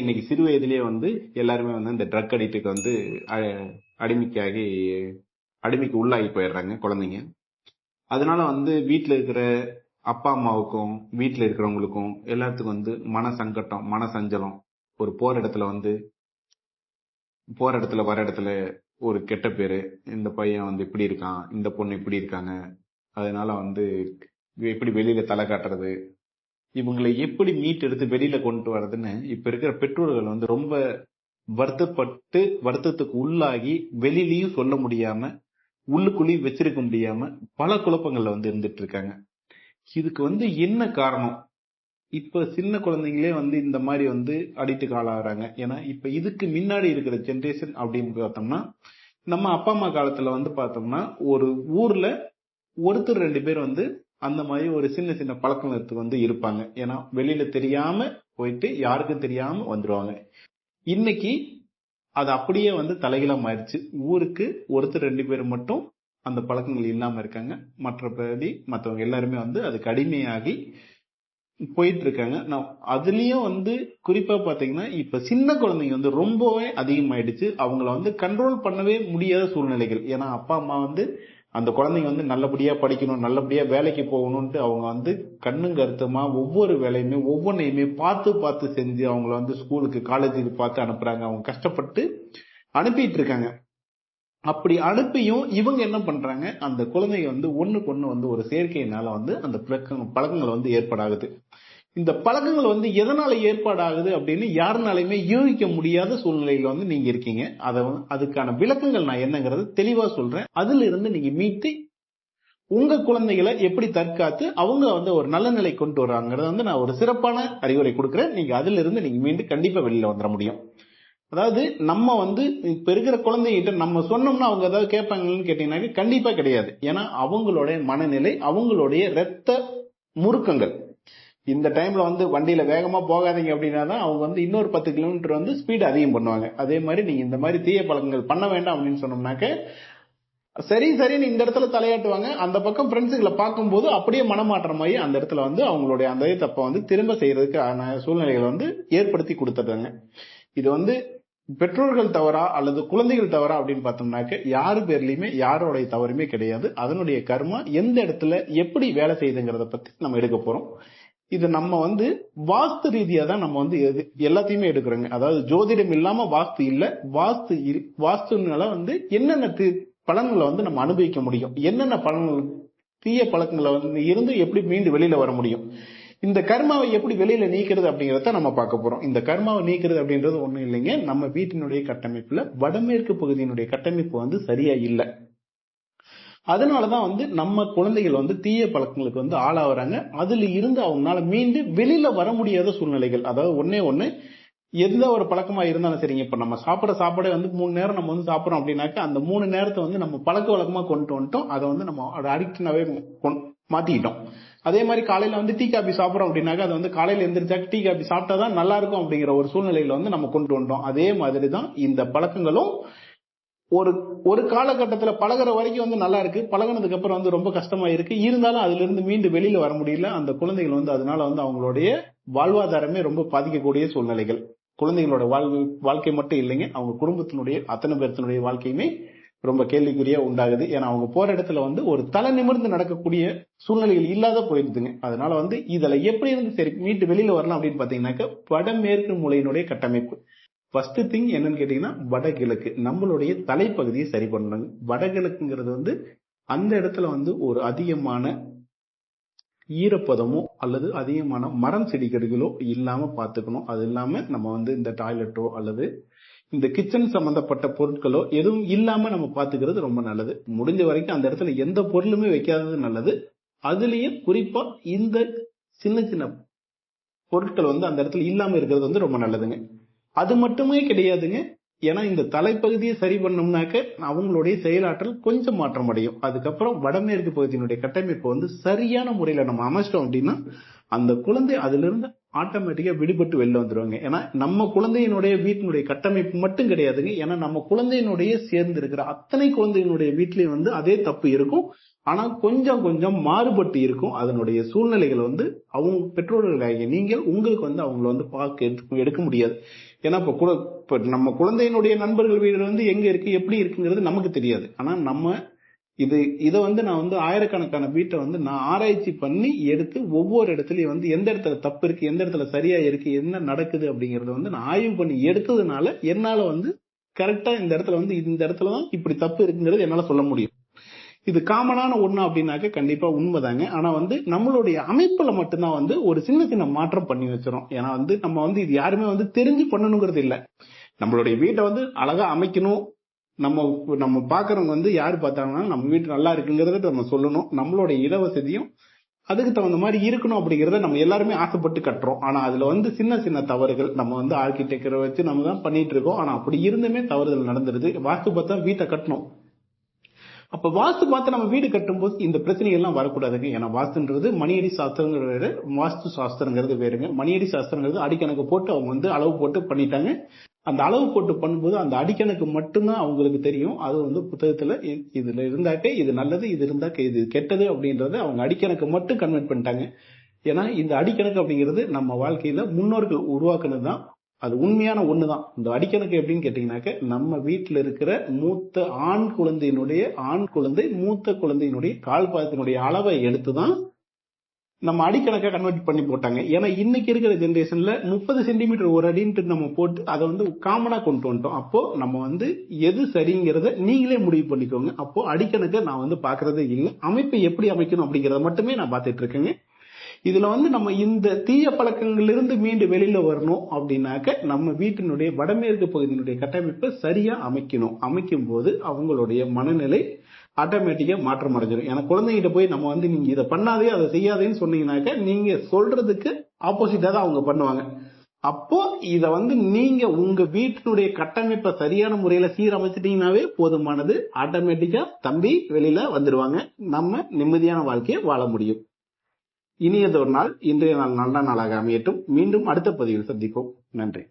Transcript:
இன்னைக்கு சிறு வயதிலேயே வந்து எல்லாருமே வந்து இந்த ட்ரக் அடிக்ட்டுக்கு வந்து அடிமைக்காகி அடிமைக்கு உள்ளாகி போயிடுறாங்க குழந்தைங்க. அதனால வந்து வீட்டில் இருக்கிற அப்பா அம்மாவுக்கும் வீட்டில் இருக்கிறவங்களுக்கும் எல்லாத்துக்கும் வந்து மன சங்கட்டம் மன சஞ்சலம். ஒரு போற இடத்துல வந்து போற இடத்துல வர இடத்துல ஒரு கெட்ட பேரு இந்த பையன் வந்து இப்படி இருக்கான் இந்த பொண்ணு இப்படி இருக்காங்க. அதனால வந்து எப்படி வெளியில தலை காட்டுறது இவங்களை எப்படி மீட்டெடுத்து வெளியில கொண்டு வர்றதுன்னு இப்ப இருக்கிற பெற்றோர்கள் வந்து ரொம்ப வருத்தப்பட்டு வருத்தத்துக்கு உள்ளாகி வெளியிலையும் சொல்ல முடியாம உள்ளுக்குள்ளேயும் வச்சிருக்க முடியாம பல குழப்பங்கள்ல வந்து இருந்துட்டு இருக்காங்க இதுக்கு வந்து என்ன காரணம்? இப்ப சின்ன குழந்தைங்களே வந்து இந்த மாதிரி வந்து அடிக்ட்டுக்கு ஆளாகிறாங்க ஏன்னா இப்ப இதுக்கு முன்னாடி இருக்கிற ஜென்ரேஷன் அப்படின்னு பார்த்தோம்னா நம்ம அப்பா அம்மா காலத்துல வந்து பார்த்தோம்னா ஒரு ஊர்ல ஒருத்தர் ரெண்டு பேர் வந்து அந்த மாதிரி ஒரு சின்ன சின்ன பழக்கத்துக்கு வந்து இருப்பாங்க. ஏன்னா வெளியில தெரியாம போயிட்டு யாருக்கும் தெரியாம வந்துருவாங்க. இன்னைக்கு அது அப்படியே வந்து தலைகீழா மாறிடுச்சு. ஊருக்கு ஒருத்தர் ரெண்டு பேர் மட்டும் அந்த பழக்கங்கள் இல்லாம இருக்காங்க. மற்றபடி மற்றவங்க எல்லாருமே வந்து அதுக்கு அடிமையாகி போயிட்டு இருக்காங்க நான் அதுலயும் வந்து குறிப்பா பாத்தீங்கன்னா இப்ப சின்ன குழந்தைங்க வந்து ரொம்பவே அதிகமாயிடுச்சு. அவங்கள வந்து கண்ட்ரோல் பண்ணவே முடியாத சூழ்நிலைகள். ஏன்னா அப்பா அம்மா வந்து அந்த குழந்தைங்க வந்து நல்லபடியா படிக்கணும் நல்லபடியா வேலைக்கு போகணும்ட்டு அவங்க வந்து கண்ணும் கருத்துமா ஒவ்வொரு வேலையுமே ஒவ்வொன்றையுமே பார்த்து பார்த்து செஞ்சு அவங்கள வந்து ஸ்கூலுக்கு காலேஜுக்கு பார்த்து அனுப்புறாங்க. அவங்க கஷ்டப்பட்டு அனுப்பிட்டு இருக்காங்க. அப்படி அனுப்பியும் இவங்க என்ன பண்றாங்க? அந்த குழந்தைங்க வந்து ஒண்ணுக்கு ஒன்று வந்து ஒரு சேர்க்கையினால வந்து அந்த பழக்க- பழக்கங்கள் வந்து ஏற்படாகுது. இந்த பழக்கங்கள் வந்து எதனால ஏற்பாடாகுது அப்படின்னு யாருனாலையுமே யூகிக்க முடியாத சூழ்நிலையில வந்து நீங்க இருக்கீங்க. அதை அதுக்கான விளக்கங்கள் நான் என்னங்கிறது தெளிவா சொல்றேன். அதுல இருந்து நீங்க மீட்டு உங்க குழந்தைகளை எப்படி தற்காத்து அவங்க வந்து ஒரு நல்ல நிலை கொண்டு வர்றாங்கிறத வந்து நான் ஒரு சிறப்பான அறிவுரை கொடுக்குறேன். நீங்க அதுல இருந்து நீங்க கண்டிப்பாக கண்டிப்பா வெளியில வந்துட முடியும். அதாவது நம்ம வந்து இப்ப இருக்கிற குழந்தைகிட்ட நம்ம சொன்னோம்னா அவங்க ஏதாவது கேட்பாங்கன்னு கேட்டீங்கன்னா கண்டிப்பா கிடையாது. ஏன்னா அவங்களுடைய மனநிலை அவங்களுடைய ரத்த முறுக்கங்கள். இந்த டைம்ல வந்து வண்டியில வேகமா போகாதீங்க அப்படின்னா தான் அவங்க வந்து இன்னொரு பத்து கிலோமீட்டர் வந்து ஸ்பீடு அதிகம் பண்ணுவாங்க. அதே மாதிரி நீங்க இந்த மாதிரி தீய பழக்கங்கள் பண்ண வேண்டாம் அப்படின்னு சொன்னோம்னாக்க சரி சரின்னு இந்த இடத்துல தலையாட்டுவாங்க. அந்த பக்கம் ஃப்ரெண்ட்ஸுகளை பார்க்கும்போது அப்படியே மனமாற்றமாகி அந்த இடத்துல வந்து அவங்களுடைய அந்த தப்பை வந்து திரும்ப செய்யறதுக்கான சூழ்நிலைகளை வந்து ஏற்படுத்தி கொடுத்துட்றாங்க இது வந்து பெற்றோர்கள் தவறா அல்லது குழந்தைகள் தவறா அப்படின்னு பார்த்தோம்னாக்க யாரு பேர்லயுமே யாரோடைய தவறுமே கிடையாது. அதனுடைய கர்மா எந்த இடத்துல எப்படி வேலை செய்யுதுங்கிறத பத்தி நம்ம எடுக்க போறோம். இது நம்ம வந்து வாஸ்து ரீதியா தான் நம்ம வந்து எது எல்லாத்தையுமே எடுக்கிறோங்க. அதாவது ஜோதிடம் இல்லாம வாஸ்து இல்ல. வாஸ்து வாஸ்துனால வந்து என்னென்ன பலன்களை வந்து நம்ம அனுபவிக்க முடியும்? என்னென்ன பலன்கள் தீய பழக்கங்களை வந்து இருந்து எப்படி மீண்டு வெளியில வர முடியும்? இந்த கர்மாவை எப்படி வெளியில நீக்கிறது அப்படிங்கறத நம்ம பார்க்க போறோம். இந்த கர்மாவை நீக்கிறது அப்படின்றது ஒண்ணும் இல்லைங்க. நம்ம வீட்டினுடைய கட்டமைப்புல வடமேற்கு பகுதியினுடைய கட்டமைப்பு வந்து சரியா இல்லை. அதனாலதான் வந்து நம்ம குழந்தைகள் வந்து தீய பழக்கங்களுக்கு வந்து ஆளாகிறாங்க அதுல இருந்து அவங்களால மீண்டு வெளியில வர முடியாத சூழ்நிலைகள் அதாவது ஒன்றே ஒண்ணு எந்த ஒரு பழக்கமா இருந்தாலும் சரிங்க. இப்ப நம்ம சாப்பிட சாப்பாடே வந்து மூணு நேரம் நம்ம வந்து சாப்பிட்றோம் அப்படின்னாக்க அந்த மூணு நேரத்தை வந்து நம்ம பழக்க வழக்கமா கொண்டு வந்துட்டோம். அதை வந்து நம்ம அடிக்டனாவே மாத்திக்கிட்டோம். அதே மாதிரி காலையில வந்து டீ காபி சாப்பிட்றோம் அப்படின்னாக்க அதை வந்து காலையில எந்திரிச்சா டீ காபி சாப்பிட்டா தான் நல்லா இருக்கும் அப்படிங்கிற ஒரு சூழ்நிலையில வந்து நம்ம கொண்டு வந்துட்டோம். அதே மாதிரி தான் இந்த பழக்கங்களும் ஒரு ஒரு காலகட்டத்தில் பழகுற வரைக்கும் வந்து நல்லா இருக்கு. பழகினதுக்கு அப்புறம் வந்து ரொம்ப கஷ்டமா இருக்கு. இருந்தாலும் அதுல இருந்து மீண்டு வெளியில வர முடியல. அந்த குழந்தைகள் வந்து அதனால வந்து அவங்களுடைய வாழ்வாதாரமே ரொம்ப பாதிக்கக்கூடிய சூழ்நிலைகள். குழந்தைகளோட வாழ்வு வாழ்க்கை மட்டும் இல்லைங்க. அவங்க குடும்பத்தினுடைய அத்தனை பேர்த்தினுடைய வாழ்க்கையுமே ரொம்ப கேள்விக்குறியா உண்டாகுது. ஏன்னா அவங்க போற இடத்துல வந்து ஒரு தலை நிமிர்ந்து நடக்கக்கூடிய சூழ்நிலைகள் இல்லாத போயிருதுங்க. அதனால வந்து இதுல எப்படி இருந்து சரி மீட்டு வெளியில வரலாம் அப்படின்னு பாத்தீங்கன்னாக்க வடமேற்கு மூலையினுடைய கட்டமைப்பு. ஃபர்ஸ்ட் திங் என்னன்னு கேட்டீங்கன்னா வடகிழக்கு நம்மளுடைய தலைப்பகுதியை சரி பண்ணணும். வடகிழக்குங்கிறது வந்து அந்த இடத்துல வந்து ஒரு அதிகமான ஈரப்பதமோ அல்லது அதிகமான மரம் செடிக்கடிகளோ இல்லாம பாத்துக்கணும் அது இல்லாம நம்ம வந்து இந்த டாய்லெட்டோ அல்லது இந்த கிச்சன் சம்பந்தப்பட்ட பொருட்களோ எதுவும் இல்லாம நம்ம பாத்துக்கிறது ரொம்ப நல்லது. முடிஞ்ச வரைக்கும் அந்த இடத்துல எந்த பொருளுமே வைக்காதது நல்லது. அதுலயும் குறிப்பா இந்த சின்ன சின்ன பொருட்கள் வந்து அந்த இடத்துல இல்லாம இருக்கிறது வந்து ரொம்ப நல்லதுங்க. அது மட்டுமே கிடையாதுங்க. ஏன்னா இந்த தலைப்பகுதியை சரி பண்ணோம்னாக்க அவங்களுடைய செயலாற்றல் கொஞ்சம் மாற்றம் அடையும் அதுக்கப்புறம் வடமேற்கு பகுதியினுடைய கட்டமைப்பு வந்து சரியான முறையில நம்ம அமைச்சிட்டோம் அப்படின்னா அந்த குழந்தை அதுல இருந்து ஆட்டோமேட்டிக்கா விடுபட்டு வெளில வந்துடுவாங்க ஏன்னா நம்ம குழந்தையினுடைய வீட்டினுடைய கட்டமைப்பு மட்டும் கிடையாதுங்க. ஏன்னா நம்ம குழந்தையினுடைய சேர்ந்து இருக்கிற அத்தனை குழந்தையினுடைய வீட்லயும் வந்து அதே தப்பு இருக்கும். ஆனா கொஞ்சம் கொஞ்சம் மாறுபட்டு இருக்கும். அதனுடைய சூழ்நிலைகள் வந்து அவங்க பெற்றோர்களாகிய நீங்கள் உங்களுக்கு வந்து அவங்கள வந்து பார்க்க எடுக்க- எடுக்க முடியாது. ஏன்னா இப்போ குழ- இப்போ நம்ம குழந்தையினுடைய நண்பர்கள் வீடு வந்து எங்க இருக்கு எப்படி இருக்குங்கிறது நமக்கு தெரியாது. ஆனா நம்ம இது இதை வந்து நான் வந்து ஆயிரக்கணக்கான வீட்டை வந்து நான் ஆராய்ச்சி பண்ணி எடுத்து ஒவ்வொரு இடத்துலயும் வந்து எந்த இடத்துல தப்பு இருக்கு எந்த இடத்துல சரியா இருக்கு என்ன நடக்குது அப்படிங்கறத வந்து நான் ஆய்வு பண்ணி எடுத்ததுனால என்னால வந்து கரெக்டா இந்த இடத்துல வந்து இந்த இடத்துல தான் இப்படி தப்பு இருக்குங்கிறது என்னால சொல்ல முடியும். இது காமனான ஒண்ணு அப்படின்னாக்க கண்டிப்பா உண்மைதாங்க. ஆனா வந்து நம்மளுடைய அமைப்புல மட்டும்தான் வந்து ஒரு சின்ன சின்ன மாற்றம் பண்ணி வச்சிரும். ஏன்னா வந்து நம்ம வந்து இது யாருமே வந்து தெரிஞ்சு பண்ணணுங்கிறது இல்லை. நம்மளுடைய வீட்டை வந்து அழகா அமைக்கணும் நம்ம நம்ம பாக்குறவங்க வந்து யார் பார்த்தாங்கன்னா நம்ம வீட்டு நல்லா இருக்குங்கிறத நம்ம சொல்லணும். நம்மளோட இடவசதியும் அதுக்கு தகுந்த மாதிரி இருக்கணும் அப்படிங்கிறத நம்ம எல்லாருமே ஆசைப்பட்டு கட்டுறோம். ஆனா அதுல வந்து சின்ன சின்ன தவறுகள் நம்ம வந்து ஆர்கிடெக்டரை வச்சு நம்ம தான் பண்ணிட்டு இருக்கோம். ஆனா அப்படி இருந்துமே தவறுதல் நடந்துருது. வாஸ்து பார்த்தா வீட்டை கட்டணும். அப்ப வாஸ்து பார்த்து நம்ம வீடு கட்டும்போது இந்த பிரச்சனைகள்லாம் வரக்கூடாதுங்க. ஏன்னா வாஸ்துன்றது மணியடி சாஸ்திரங்கிறது வேறு வாஸ்து சாஸ்திரங்கிறது வேறுங்க. மணியடி சாஸ்திரங்கிறது அடிக்கணக்கு போட்டு அவங்க வந்து அளவு போட்டு பண்ணிட்டாங்க. அந்த அளவு போட்டு பண்ணும்போது அந்த அடிக்கணக்கு மட்டும்தான் அவங்களுக்கு தெரியும். அது வந்து புத்தகத்துல இதில் இதுல இருந்தாக்க இது நல்லது இது இருந்தாக்க இது கெட்டது அப்படின்றத அவங்க அடிக்கணக்கு மட்டும் கன்வெர்ட் பண்ணிட்டாங்க. ஏன்னா இந்த அடிக்கணக்கு அப்படிங்கிறது நம்ம வாழ்க்கையில முன்னோர்கள் உருவாக்குனது தான் அது உண்மையான ஒண்ணுதான். இந்த அடிக்கணக்கு எப்படின்னு கேட்டீங்கன்னாக்க நம்ம வீட்டில் இருக்கிற மூத்த ஆண் குழந்தையினுடைய ஆண் குழந்தை மூத்த குழந்தையினுடைய கால் பாதத்தினுடைய அளவை எடுத்துதான் நம்ம அடிக்கணக்காக கன்வெர்ட் பண்ணி போட்டாங்க. ஏன்னா இன்னைக்கு இருக்கிற ஜென்ரேஷன்ல முப்பது சென்டிமீட்டர் ஒரு அடின்ட்டு நம்ம போட்டு அதை வந்து காமனா கொண்டு வந்துட்டோம். அப்போ நம்ம வந்து எது சரிங்கிறத நீங்களே முடிவு பண்ணிக்கோங்க. அப்போ அடிக்கணக்க நான் வந்து பாக்குறதே இல்லை. அமைப்பை எப்படி அமைக்கணும் அப்படிங்கறத மட்டுமே நான் பார்த்துட்டு இருக்கேங்க. இதுல வந்து நம்ம இந்த தீய பழக்கங்களிலிருந்து மீண்டு வெளியில வரணும் அப்படின்னாக்க நம்ம வீட்டினுடைய வடமேற்கு பகுதியினுடைய கட்டமைப்பை சரியா அமைக்கணும். அமைக்கும் போது அவங்களுடைய மனநிலை ஆட்டோமேட்டிக்கா மாற்றம் அடைஞ்சிடும் ஏன்னா குழந்தைகிட்ட போய் நம்ம வந்து நீங்கள் இதை பண்ணாதே அதை செய்யாதேன்னு சொன்னீங்கன்னாக்க நீங்கள் சொல்றதுக்கு ஆப்போசிட்டாக தான் அவங்க பண்ணுவாங்க. அப்போ இதை வந்து நீங்க உங்க வீட்டினுடைய கட்டமைப்பை சரியான முறையில சீரமைச்சிட்டீங்கன்னாவே போதுமானது. ஆட்டோமேட்டிக்கா தம்பி வெளியில வந்துடுவாங்க நம்ம நிம்மதியான வாழ்க்கையை வாழ முடியும். இனியதொரு நாள் இன்றைய நாள் நல்ல நாளாக அமையட்டும். மீண்டும் அடுத்த பதிவில் சந்திப்போம். நன்றி.